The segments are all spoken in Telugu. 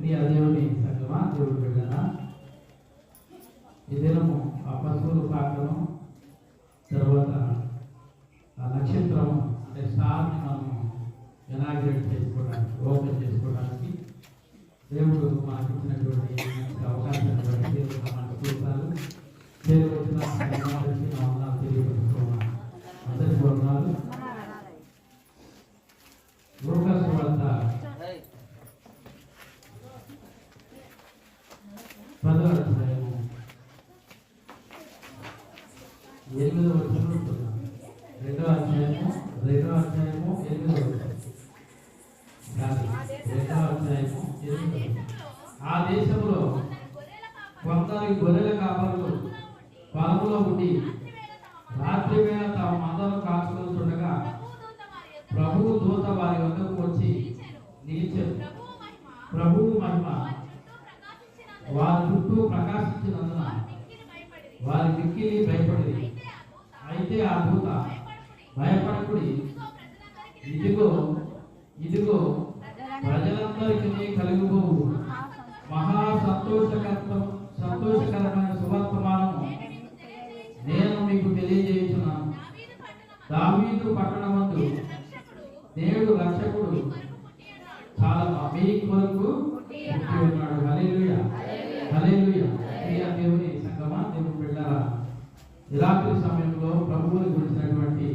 ప్రియ దేవుని సంగమా? దేవుడు బిడ్డనా ఈ దినము ఆ పశువుల పాటను తర్వాత ఆ నక్షత్రము అంటే స్టార్ని మనము ఇనాగ్రేట్ చేసుకోవడానికి ఓపెన్ చేసుకోవడానికి దేవుడు మాకు ఇచ్చినటువంటి మంచి అవకాశాన్ని బట్టి దేవుడు మనకు చూస్తారు. దేవుడు వచ్చిన అందరికీ నా వందనాలు తెలియపరుచుకున్నాను అందరికీ వందనాలు లోకస్ వార్త పదో అధ్యాయము ఎనిమిదో వచ్చిన రెండో అధ్యాయము రెండో అధ్యాయము ఎనిమిదో వచనం. రెండో అధ్యాయము ఆ దేశంలో కొందరి గొర్రెల కాపరులు పొలంలో ఉండి రాత్రి వేళ తమ మందలు కాచుకుంటుండగా చూడగా ప్రభువు దూత వారి వద్దకు వచ్చి నిలిచారు. ప్రభువు మహిమ వారి చుట్టూ ప్రకాశించినందున వారి దిక్కిని భయపడింది అయితే ఆ దూత భయపడకుడి. ఇదిగో ఇదిగో ప్రజలందరికీ కలిగిపోవు మహా సంతోషకరం సంతోషకరమైన సువర్తమానము నేను మీకు తెలియజేస్తున్నాను దావీదు పట్టణమందు దేవుడు రక్షకుడు చాలా మీ కొరకు పుట్టి ఉన్నాడు. హలేలుయ హలేలుయ దేవుని సంగమా దేవుని బిడ్డలారా ఈ రాత్రి సమయంలో ప్రభువుని గురించినటువంటి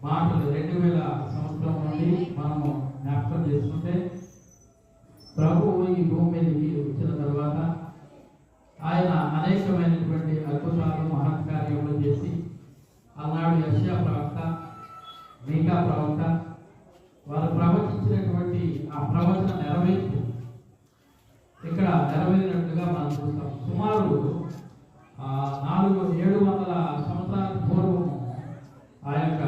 మాటలు రెండు వేల సంవత్సరం నుండి మనము జ్ఞాపకం చేసుకుంటే ప్రభువు ఈ భూమి మీదకి వచ్చిన తర్వాత ఆయన అనేకమైనటువంటి అద్భుతాలు మహత్కార్యములు చేసి ఆనాడు యశ్యా ప్రవక్త మీకా ప్రవక్త వారు ప్రవచించినటువంటి ఆ ప్రవచన నెరవేర్పు ఇక్కడ నెరవేరినట్టుగా మనం చూస్తాం. సుమారు నాలుగు ఏడు వందల సంవత్సరాల పూర్వం ఆ యొక్క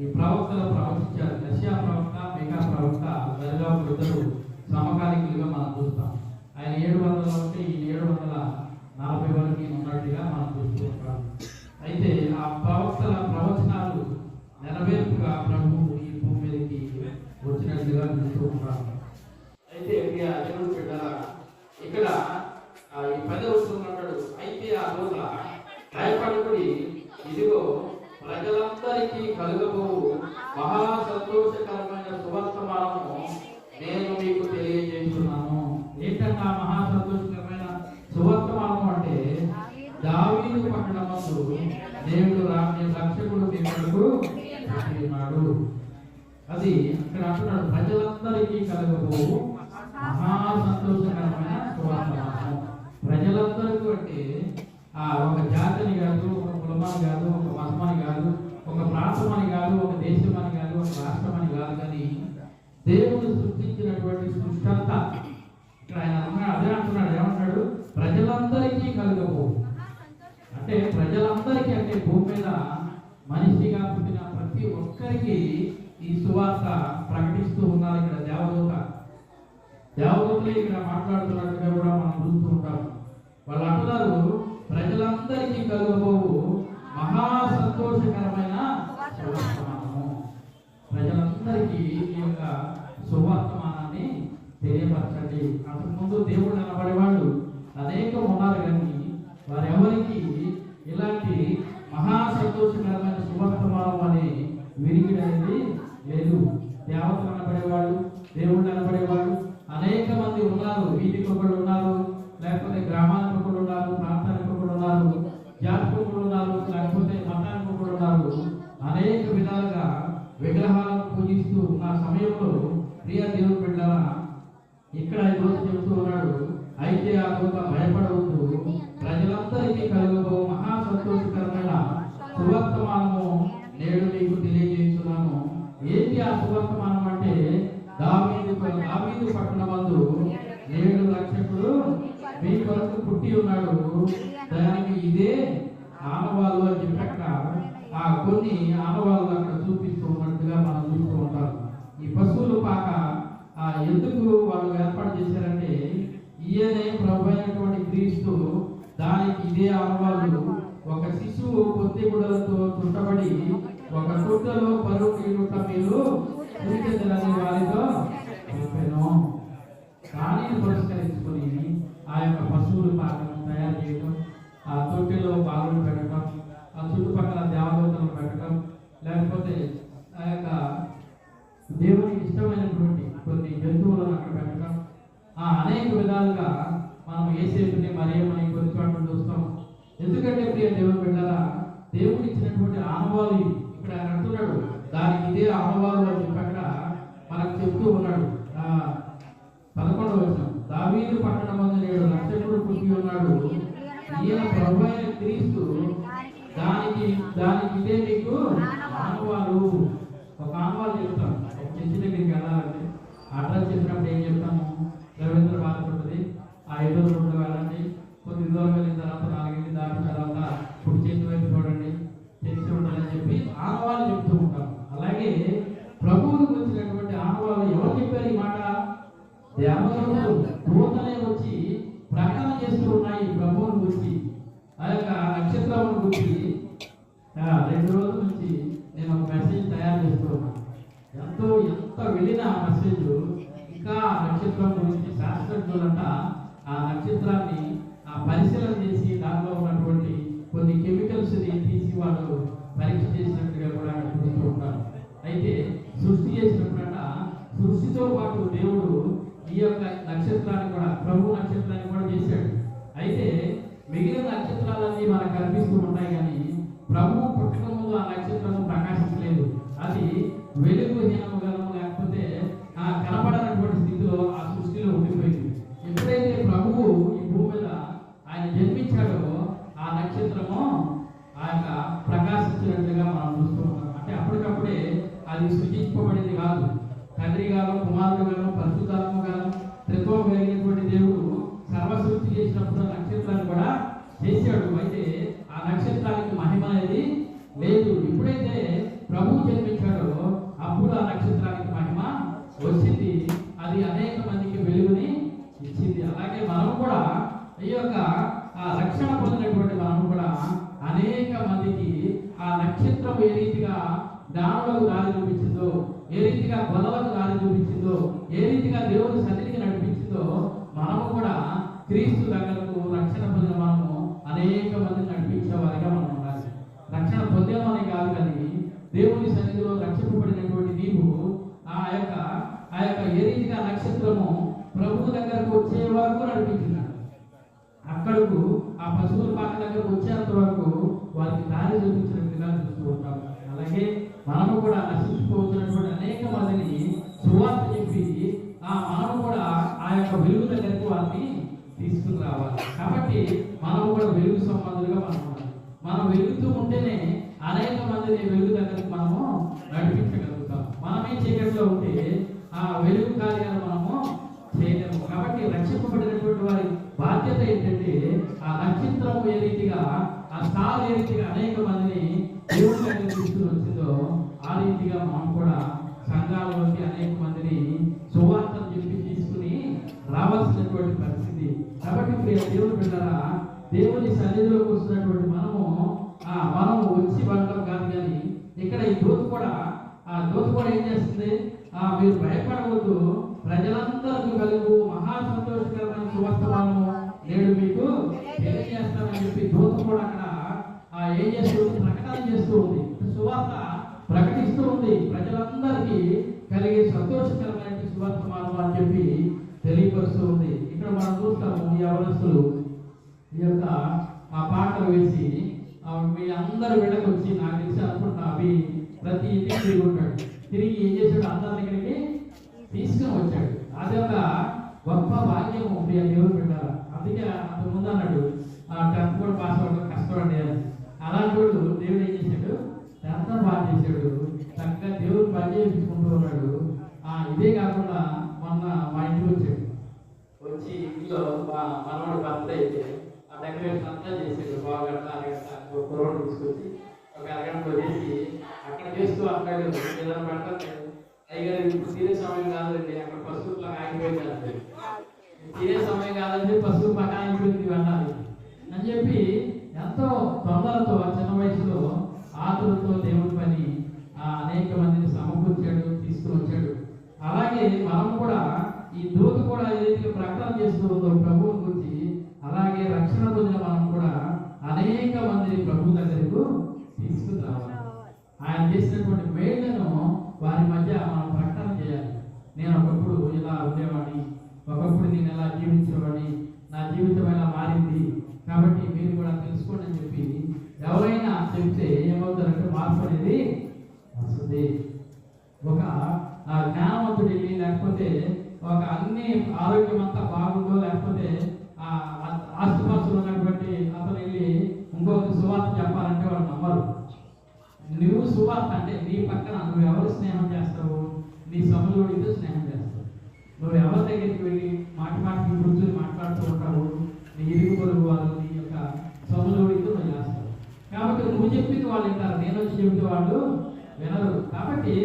ఈ ప్రవక్తలు ప్రవచించారు. రష్యా ప్రవక్త మీకా ప్రవక్త దరిదాపు ఇద్దరు సమకాలికులుగా మనం చూస్తాం. ఆయన ఏడు వందల నుండి ఈ ఏడు వందల నలభై వరకు ఉన్నట్టుగా మనం చూస్తూ ఉంటాం. అయితే ఆ ప్రవక్తల ప్రవచనాలు నెరవేర్పుగా ప్రభు ఈ భూమి మీదకి వచ్చినట్టుగా చూస్తూ ఉంటాం. అయితే ఇక్కడ ఈ పది వస్తువులు అంటాడు ఆ రోజున భయపడుకుడి ఇదిగో ప్రజలందరికీ కలుగబో మహా సంతోషకరమైన సువర్తమానము నేను మీకు తెలియజేస్తున్నాను. ఏంటన్నా మహా సంతోషకరమైన సువర్తమానము అంటే? దావీదు పట్టణమందు దేవుడు రాని రక్షకుడు మీ కొరకు అది ఇక్కడ అంటున్నాడు ప్రజలందరికీ కలగబోవు మహా సంతోషకరమైన సువర్తమానం ప్రజలందరికీ అంటే ఆ ఒక జాతిని కాదు ఒక కులమాని కాదు ఒక మతమని కాదు ఒక ప్రాంతమని కాదు ఒక దేశం అని కాదు ఒక రాష్ట్రం అని కాదు కానీ దేవుడు సృష్టించినటువంటి సృష్టి అంతా. ఇక్కడ ఆయన అన్నాడు అదే అంటున్నాడు ఏమంటాడు ప్రజలందరికీ కలగబో. అంటే ప్రజలందరికీ అంటే భూమి మీద మనిషిగా పుట్టిన ప్రతి ఒక్కరికి ఈ సువార్త ప్రకటిస్తూ ఉన్నారు ఇక్కడ దేవదూత. దేవదూతలు ఇక్కడ మాట్లాడుతున్నట్టుగా కూడా మనం చూస్తూ ఉంటాం వాళ్ళు అంటున్నారు ప్రజలందరికీ కలుగబోవు మహా సంతోషకరమైన ప్రజలందరికీ ఈ యొక్క సువర్తమానాన్ని తెలియపరచండి. అంతకుముందు దేవుడు నిలబడేవాడు అనేకం ఉన్నారు కానీ వారెవరికి ఇలాంటి మహా సంతోషకరమైన సువర్తమానం అనే విరిగిడి అనేది లేదు దేవతలు అనబడేవాళ్ళు దేవుళ్ళు అనబడేవాళ్ళు అనేక మంది ఉన్నారు వీధికి ఒకళ్ళు ఉన్నారు లేకపోతే గ్రామానికి ఒకళ్ళు ఉన్నారు ప్రాంతానికి ఒకళ్ళు ఉన్నారు జాతికి ఒకళ్ళు ఉన్నారు లేకపోతే మతానికి ఒకళ్ళు ఉన్నారు అనేక విధాలుగా విగ్రహాలను పూజిస్తూ ఉన్న సమయంలో ప్రియ దేవుడు బిడ్డలా ఇక్కడ ఈ చెబుతూ ఉన్నాడు. అయితే ఆ గొప్ప భయపడవద్దు. ప్రజలందరికీ కలుగబో మహా సంతోషకరమైన సువర్తమానము నేడు మీకు తెలియజేస్తున్నాను. ఏంటి ఆ సువర్తమానం అంటే? దావీదు దావీదు పట్టణమందు నేడు రక్షకుడు మీ కొరకు పుట్టి ఉన్నాడు. దానికి ఇదే ఆనవాళ్ళు అని చెప్పి ఆ కొన్ని ఆనవాళ్ళు అక్కడ చూపిస్తూ ఉన్నట్టుగా మనం చూస్తూ ఉంటాం. ఈ పశువులు పాక ఎందుకు వాళ్ళు ఏర్పాటు చేశారంటే ఈయనే ప్రభు అయినటువంటి క్రీస్తు దానికి ఇదే ఆనవాళ్ళు ఒక శిశువు పొత్తి గుడలతో చుట్టబడి ఒక కుట్టలో పరువు నీడుట మీరు వారితో చెప్పాను కానీ దానిని పురస్కరించుకొని ఆ యొక్క పశువులు పాకను తయారు చేయడం ఆ తొట్టెలో పాలను పెట్టడం ఆ చుట్టుపక్కల దేవదూతలు పెట్టడం లేకపోతే ఆ యొక్క దేవునికి ఇష్టమైనటువంటి కొన్ని జంతువులను అక్కడ పెట్టడం ఆ అనేక విధాలుగా మనం ఏసేపుని మరియమ్మని కొన్ని చోట్ల చూస్తాం. ఎందుకంటే ప్రియ దేవుని బిడ్డరా దేవుడు ఇచ్చినటువంటి ఆహ్వాలు ఇది ఇక్కడ ఆయన అంటున్నాడు దానికి ఇదే ఆహ్వాలు అని చెప్పి అక్కడ మనకు చెప్తూ ఉన్నాడు. ఆ పదకొండవ వచ్చిన దావీదు పట్టణం మంది నేడు రక్షకుడు పుట్టి ఉన్నాడు. ఈయన ప్రభు అయిన క్రీస్తు దానికి దానికి ఇదే మీకు ఆనవాలు. ఒక ఆహ్వాలు చెప్తాం. ఒక చర్చి దగ్గరికి వెళ్ళాలంటే అడ్రస్ చెప్పినప్పుడు ఏం చెప్తాము రవీంద్ర భారత్ ఉంటుంది ఆ ఐదు రోడ్డు వెళ్ళండి. కొద్ది దూరం వెళ్ళిన తర్వాత నాలుగైదు దాటిన తర్వాత కుడి చేతి వైపు చూడండి. తెలిసి ఉండాలని చెప్పి ఆనవాళ్ళు చెప్తూ ఉంటాం. అలాగే ప్రభువులకు వచ్చినటువంటి ఆనవాళ్ళు ఎవరు చెప్పారు ఈ మాట? దేవతలు దూతలే వచ్చి ప్రకటన చేస్తూ ఉన్నాయి ప్రభువుని గురించి. ఆ యొక్క నక్షత్రం గురించి. రెండు రోజుల నుంచి నేను ఒక మెసేజ్ తయారు చేస్తూ ఉన్నాను. ఎంతో ఎంత వెళ్ళిన ఆ మెసేజ్ ఇంకా ఆ నక్షత్రం గురించి శాస్త్రజ్ఞులంట ఆ నక్షత్రాన్ని ఆ పరిశీలన చేసి దానిలో ఉన్నటువంటి కొన్ని కెమికల్స్ తీసి వాళ్ళు పరీక్ష చేసినట్టుగా కూడా చెబుతూ ఉంటారు. అయితే సృష్టి చేసినప్పుడట సృష్టితో పాటు దేవుడు ఈ యొక్క నక్షత్రాన్ని కూడా ప్రభు నక్షత్రాన్ని కూడా చేశాడు. అయితే మిగిలిన నక్షత్రాలన్నీ మనకు కనిపిస్తూ ఉంటాయి కానీ ప్రభు పుట్టక ముందు ఆ నక్షత్రము ప్రకాశించలేదు. అది వెలుగు తండ్రి గాను కుమారుడు గాను పరిశుద్ధాత్మ గాను త్రిత్వం కలిగినటువంటి దేవుడు సర్వసృష్టి చేసినప్పుడు నక్షత్రాన్ని కూడా చేశాడు. అయితే ఆ నక్షత్రానికి మహిమ అనేది లేదు. ఇప్పుడైతే ప్రభు జన్మించాడో అప్పుడు ఆ నక్షత్రానికి మహిమ వచ్చింది అది అనేక మందికి వెలుగుని ఇచ్చింది అలాగే మనం కూడా ఈ యొక్క ఆ రక్షణ పొందినటువంటి మనం కూడా అనేక మందికి ఆ నక్షత్రం ఏ రీతిగా జ్ఞానులకు దారి చూపించిందో ఏ రీతిగా బలలకు దారి చూపించిందో ఏ రీతిగా దేవుని సన్నిధికి నడిపించిందో మనము కూడా క్రీస్తు దగ్గరకు రక్షణ పొందిన మనము అనేక మందిని నడిపించే వారిగా మనం ఉండాలి. రక్షణ పొందేమని కాదు కానీ దేవుని సన్నిధిలో రక్షింపబడినటువంటి నీవు ఆ యొక్క ఆ యొక్క ఏ రీతిగా నక్షత్రము ప్రభు దగ్గరకు వచ్చే వరకు నడిపించినాడు. అక్కడకు ఆ పశువుల పాక దగ్గరకు వచ్చేంత వరకు వారికి దారి చూపించినట్టుగా చూస్తూ ఉంటాం. అలాగే మనము కూడా నశించిపోతున్నటువంటి అనేక మందిని సువార్త చెప్పి ఆ మనము కూడా ఆ యొక్క వెలుగు దగ్గరికి వారిని తీసుకుని రావాలి కాబట్టి మనం కూడా వెలుగు సంబంధులుగా మనం ఉండాలి. మనం వెలుగుతూ ఉంటేనే అనేక మందిని వెలుగు దగ్గరికి మనము నడిపించగలుగుతాం. మనమే చీకటిలో ఉంటే ఆ వెలుగు కార్యాలు మనము చేయలేము కాబట్టి రక్షింపబడినటువంటి వారి బాధ్యత ఏంటంటే ఆ నక్షత్రం ఏ రీతిగా ఆ స్టార్ ఏ రీతిగా అనేక మందిని దేవుడి దగ్గర తీసుకుని వచ్చిందో ఆ రీతిగా మనం కూడా సంఘాలలోకి అనేక మందిని సువార్తను చెప్పి తీసుకు రావాల్సినటువంటి పరిస్థితి. కాబట్టి ప్రియ దేవుడు బిడ్డారా దేవుని సన్నిధిలోకి వస్తున్నటువంటి మనము ఆ మనము వచ్చి పడటం కాదు కానీ ఇక్కడ ఈ దూత కూడా ఆ దూత కూడా ఏం చేస్తుంది? ఆ మీరు భయపడవద్దు. ప్రజలందరికీ కలుగు మహా సంతోషకరమైన సువర్తమానము నేడు మీకు తెలియజేస్తానని చెప్పి దూత కూడా అక్కడ ఆ ఏం చేస్తూ ప్రకటన చేస్తూ ఉంది. సువార్త ప్రకటిస్తూ ఉంది. ప్రజలందరికీ కలిగే సంతోషకరమైన సువర్తమానం అని చెప్పి తెలియపరుస్తూ ఉంది ఇక్కడ మనం చూస్తాము ఈ అవరస్తులు ఈ యొక్క ఆ పాటలు వేసి ఆ మీ అందరు వెళ్ళకొచ్చి నాకు తెలిసి అనుకుంటున్నా అవి ప్రతి ఇంటికి తిరిగి ఉంటాడు. తిరిగి ఏం చేశాడు? అందరి దగ్గరికి తీసుకుని వచ్చాడు. అది ఒక గొప్ప భాగ్యం ప్రియ దేవుడు పెట్టారు అందుకే అంత ముందు అన్నాడు ఆ టెన్త్ కూడా పాస్ అవ్వడం కష్టపడండి అలాంటి వాడు దేవుడు ఏం చేశాడు? టెన్త్ పాస్ చేశాడు. చక్కగా దేవుడు పని చేయించుకుంటూ ఉన్నాడు. ఆ ఇదే కాకుండా మొన్న మా ఇంటికి వచ్చాడు. వచ్చి ఇంట్లో మా మనవాడు బర్త్డే అయితే ఆ డెకరేషన్ అంతా చేసేది బాగంట అరగంట ఒక తీసుకొచ్చి ఒక అరగంటలో చేసి అక్కడ చేస్తూ అక్కడ ఏదైనా పెడతాను అయ్యారు ఇప్పుడు సీరియస్ సమయం కాదండి అక్కడ పశువులు ఆగిపోయింది సీరియస్ సమయం కాదండి పసుపు పక్కన అయిపోయింది వెళ్ళాలి అని చెప్పి. ఎంతో తొందరతో చిన్న వయసులో ఆతులతో దేవుడి పని అనేక మందిని సమకూర్చాడు తీసుకుని వచ్చాడు. అలాగే మనం కూడా ఈ దూత కూడా ఏదైతే ప్రకటన చేస్తుందో ప్రభువు గురించి అలాగే రక్షణ పొందిన మనం కూడా అనేక మందిని ప్రభు దగ్గరకు తీసుకురావాలి. ఆయన చేసినటువంటి మేళ్ళను వారి మధ్య మనం ప్రకటన చేయాలి. నేను ఒకప్పుడు ఇలా ఉండేవాడిని ఒకప్పుడు నేను ఎలా జీవించేవాడిని నా జీవితం ఎలా మారింది కాబట్టి మీరు కూడా తెలుసుకోండి అని చెప్పి ఎవరైనా చెప్తే ఏమవుతారంటే మార్పు అనేది వస్తుంది. ఒక ఆ జ్ఞానవంతుడు వెళ్ళి లేకపోతే ఒక అన్ని ఆరోగ్యం అంతా బాగుందో లేకపోతే ఆ ఆస్తిపాస్తులు ఉన్నటువంటి అతను వెళ్ళి ఇంకొక సువార్త చెప్పాలంటే వాళ్ళు నమ్మరు. నువ్వు సువార్త అంటే నీ పక్కన నువ్వు ఎవరు స్నేహం చేస్తావు? నీ సమలుడితో స్నేహం చేస్తావు? నువ్వు ఎవరి దగ్గరికి వెళ్ళి మాట మాటికి కూర్చొని మాట్లాడుతూ ఉంటావు? నీ ఇరుగు పొరుగు వాళ్ళు నీ యొక్క సమలుడితో నువ్వు చేస్తావు? కాబట్టి నువ్వు చెప్పింది వాళ్ళు వింటారు. నేను వచ్చి చెబితే వాళ్ళు వినరు. కాబట్టి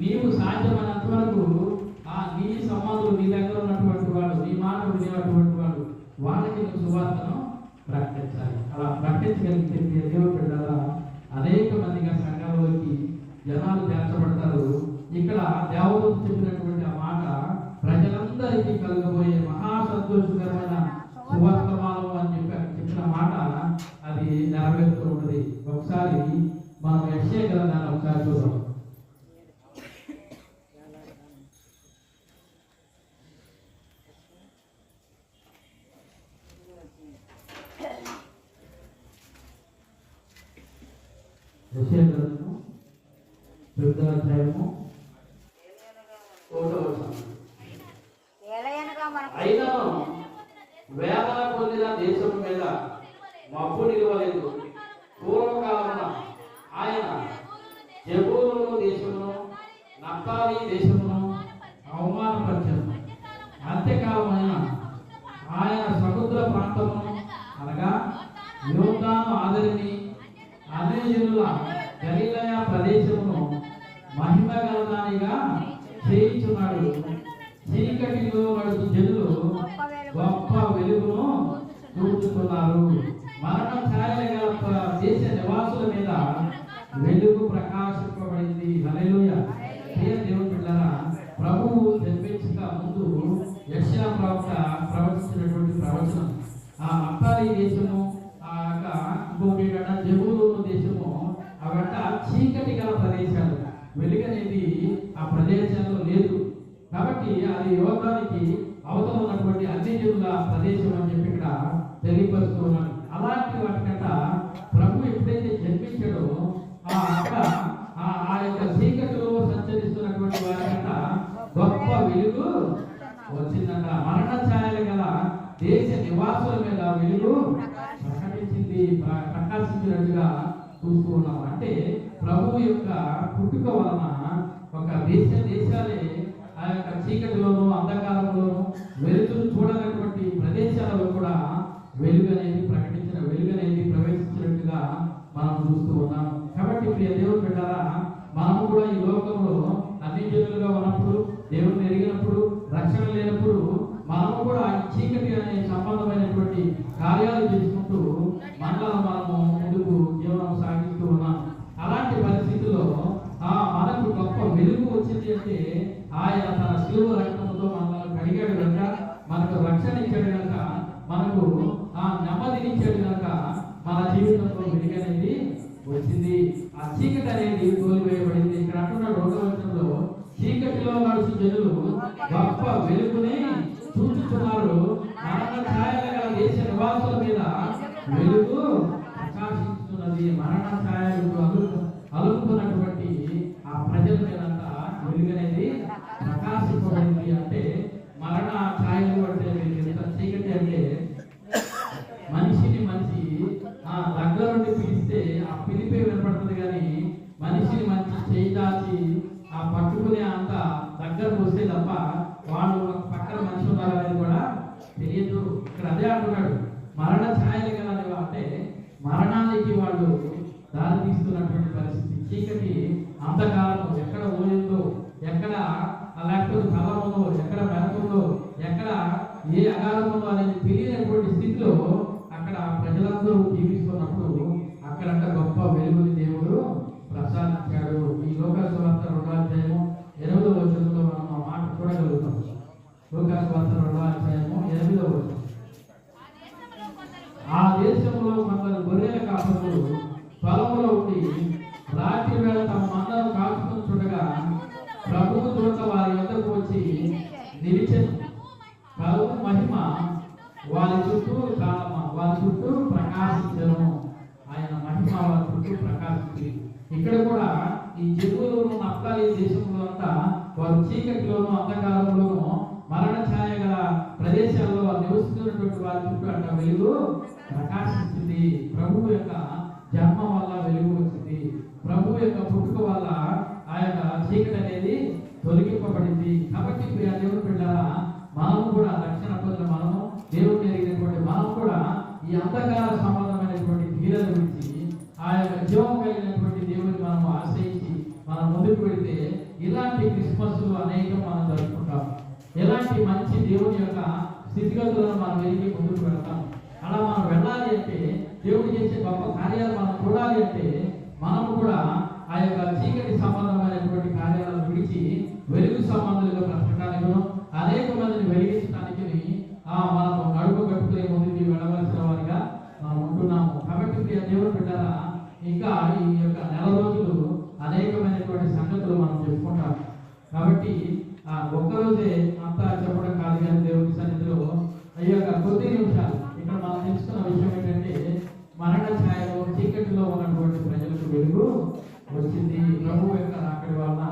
నీవు సాధ్యమైనంత వరకు ఆ నీ సంబంధులు నీ దగ్గర ఉన్నటువంటి వాళ్ళు నీ మాట వినేటువంటి వాళ్ళు వాళ్ళకి నువ్వు సువార్తను ప్రకటించాలి. అలా ప్రకటించగలిగితే మీ దేవుడు బిడ్డలారా అనేక మందిగా సంఘాలలోకి జనాలు చేర్చబడతారు. ఇక్కడ దేవదూత చెప్పినటువంటి ఆ మాట ప్రజలందరికీ కలగబోయే మహా సంతోషకరమైన సువర్తమానం అని చెప్పి చెప్పిన మాట అది నెరవేరుతూ ఉంటుంది ఒకసారి మనం యక్షయ గ్రంథాన్ని ఒకసారి చూద్దాం. నప్తాలి దేశమును అవమానపరిచను. అంత్యకాలమైన ఆయన సముద్ర ప్రాంతమును అనగా యోగాను ఆదరిని అనేజనుల గలీలయ ప్రదేశమును మహిమ గలదానిగా చేయించున్నాడు. చీకటిలో నడుచు జనులు గొప్ప వెలుగును చూపుతున్నారు. మరణ ఛాయల గల దేశ నివాసుల మీద వెలుగు ప్రకాశింపబడింది. హల్లెలూయా. ప్రియ దేవుని బిడ్డలారా ప్రభువు జన్మించక ముందు యెషయా ప్రవక్త ప్రవచించినటువంటి ప్రవచనం. ఆ అప్పాలి దేశము ఆ యొక్క ఇంకొకటి ఏంటంటే జబూలూరు దేశము అవంట చీకటి గల ప్రదేశాలు. వెలుగనేది ఆ ప్రదేశంలో లేదు. కాబట్టి అది యోగానికి అవతల ఉన్నటువంటి అన్ని జనుల ప్రదేశం అని చెప్పి ఇక్కడ తెలియపరుస్తూ ఉన్నాను అలాంటి వాటికంట ప్రభు ఎప్పుడైతే జన్మించాడో ఆ అక్క ఆ యొక్క చీకటిలో సంచరిస్తున్నటువంటి వారికంట గొప్ప వెలుగు వచ్చిందంట. మరణ ఛాయలు గల దేశ నివాసుల మీద వెలుగు ప్రకటించింది. ప్రకాశించినట్టుగా చూస్తూ ఉన్నాం. అంటే ప్రభు యొక్క పుట్టుక వలన ఒక దేశ దేశాలే ఆ యొక్క చీకటిలోను అంధకారంలోను వెలుతురు చూడనటువంటి ప్రదేశాలలో కూడా వెలుగు అనేది ప్రకటించిన వెలుగు అనేది ప్రవేశించినట్టుగా మనం చూస్తూ ఉన్నాం కాబట్టి ప్రియ దేవుడు బిడ్డారా మనము కూడా ఈ లోకంలో అన్ని జనులుగా ఉన్నప్పుడు దేవుడిని ఎరిగినప్పుడు రక్షణ లేనప్పుడు మనము కూడా ఈ చీకటి అనే సంబంధమైనటువంటి కార్యాలు చేసుకుంటూ మనలో మనము ముందుకు జీవనం సాగిస్తూ ఉన్నాం. అలాంటి పరిస్థితుల్లో ఆ మనకు గొప్ప వెలుగు వచ్చింది అంటే ఆయన తన శిలువ రక్తంతో మనల్ని కడిగాడు కనుక మనకు రక్షణ ఇచ్చాడు కనుక మనకు ఆ నెమ్మదినిచ్చాడు కనుక మన జీవితంలో వెలుగు అనేది వచ్చింది ఆ చీకటి అనేది తోలివేయబడింది ఇక్కడ అంటున్న రెండవ చీకటిలో నడుచు జనులు గొప్ప వెలుగుని చూచుతున్నారు. మరణ ఛాయల గల దేశ నివాసుల మీద వెలుగు ప్రకాశిస్తున్నది. మరణ ఛాయలు అలు అలుపుతున్నటువంటి ఆ ప్రజల మీదంతా చూస్తే తప్ప వాళ్ళు పక్కన మనిషి ఉన్నారు అనేది కూడా తెలియదు. ఇక్కడ అదే అంటున్నాడు. మరణ ఛాయలు కదా అంటే మరణానికి వాళ్ళు దారి తీస్తున్నటువంటి పరిస్థితి. చీకటి అంధకారం ఎక్కడ ఊరిందో ఎక్కడ ఆ లేకపోతే కలం ఎక్కడ మెరకుందో ఎక్కడ ఏ అగాధం అనేది తెలియనటువంటి స్థితిలో అక్కడ ప్రజలందరూ జీవిస్తున్నప్పుడు అక్కడంత గొప్ప వెలుగుని దేవుడు ప్రసాదం ఈ లోక సువార్త రెండో అధ్యాయము ఎనిమిదో వచనంలో మనం ఆ మాట చూడగలుగుతాం లోకాసు వార్త రెండవ అధ్యాయము ఎనిమిదవ వచనం. ఆ దేశంలో కొందరు గొర్రెల కాపరులు పొలంలో ఉండి రాత్రి వేళ తమ మందను కాచుకుని చూడగా ప్రభువు దూత వారి వద్దకు వచ్చి నిలిచెను. కరువు మహిమ వారి చుట్టూ కాలమ? వారి చుట్టూ ప్రకాశించను. ఆయన మహిమ వారి చుట్టూ ప్రకాశించి ఇక్కడ కూడా ఈ చెరువులోను నప్పాలి దేశంలో అంతా వారు చీకటిలోను అంధకారంలోను మరణ ఛాయ గల ప్రదేశాల్లో నివసిస్తున్నటువంటి వారి చుట్టూ అంట వెలుగు ప్రకాశించింది. ప్రభు యొక్క జన్మ వల్ల వెలుగు వచ్చింది. ప్రభు యొక్క పుట్టుక వల్ల ఆ యొక్క చీకటి అనేది తొలగింపబడింది. కాబట్టి ప్రియ దేవుడు బిడ్డారా మనము కూడా రక్షణ పొందిన మనము దేవుడు జరిగినటువంటి మనం కూడా ఈ అంధకార సంబంధమైనటువంటి క్రియల గురించి ఆ యొక్క జీవం కలిగినటువంటి దేవుని మనం ఆశ్రయించి మనం ముందుకు పెడితే ఇలాంటి క్రిస్మస్ అనేకం మనం జరుపుకుంటాం ఎలాంటి మంచి దేవుని యొక్క స్థితిగతులను మనం వెలిగి ముందుకు వెళ్తాం. అలా మనం వెళ్ళాలి అంటే దేవుడు చేసే గొప్ప కార్యాలు మనం చూడాలి అంటే మనం కూడా ఆ యొక్క చీకటి సంబంధమైనటువంటి కార్యాలను విడిచి వెలుగు సంబంధులుగా బ్రతకడానికి అనేక మందిని వెలిగించడానికి ఆ మనం నడుపు కట్టుకునే ముందుకి వెళ్ళవలసిన వారిగా మనం ఉంటున్నాము. కాబట్టి ప్రియ దేవుడు బిడ్డారా ఇంకా ఈ యొక్క నెల రోజులు అనేకమైనటువంటి సంగతులు మనం చెప్పుకుంటాం. కాబట్టి ఒక్కరోజే అంతా చెప్పడం కాదు కానీ దేవుని సన్నిధిలో ఈ యొక్క కొద్ది నిమిషాలు ఇక్కడ మనం తెలుసుకున్న విషయం ఏంటంటే మరణ ఛాయలో చీకటిలో ఉన్నటువంటి ప్రజలకు వెలుగు వచ్చింది. ప్రభు యొక్క అక్కడి వలన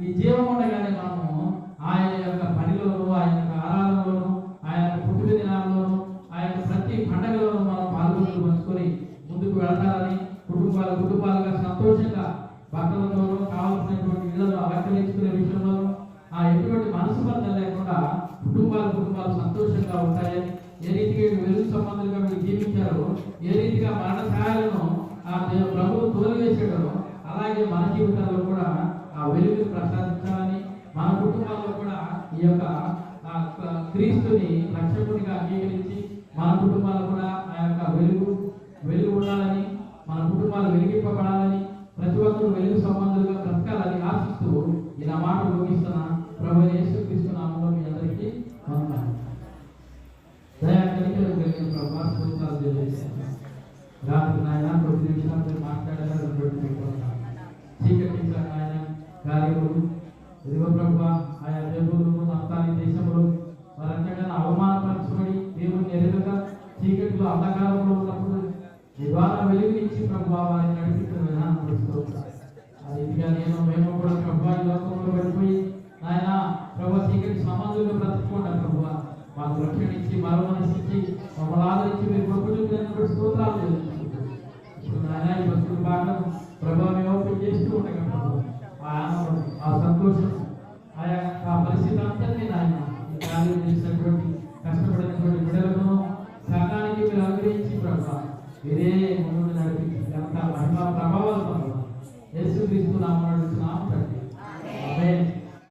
ఈ జీవం ఉండగానే మనము ఆయన క్రీస్తుని రక్షకునిగా రక్షణ ఇచ్చి మరో ఇచ్చి మమ్మల్ని ఆదరించి మీరు చూపినటువంటి స్తోత్రాలు నాయన ఈ భక్తుల భాగం ప్రభావం ఓపెన్ చేస్తూ ఉండగా ఆ ఆనందం ఆ సంతోషం ఆ యొక్క ఆ పరిస్థితి అంతటినీ నాయన ఈ కార్యం చేసినటువంటి కష్టపడినటువంటి బిడ్డలను సంఘానికి మీరు అనుగ్రహించి ప్రభు మీరే ముందు నడిపించి అంత మహిమ ప్రభావాలు యేసు క్రీస్తు నామం నడుస్తున్నాం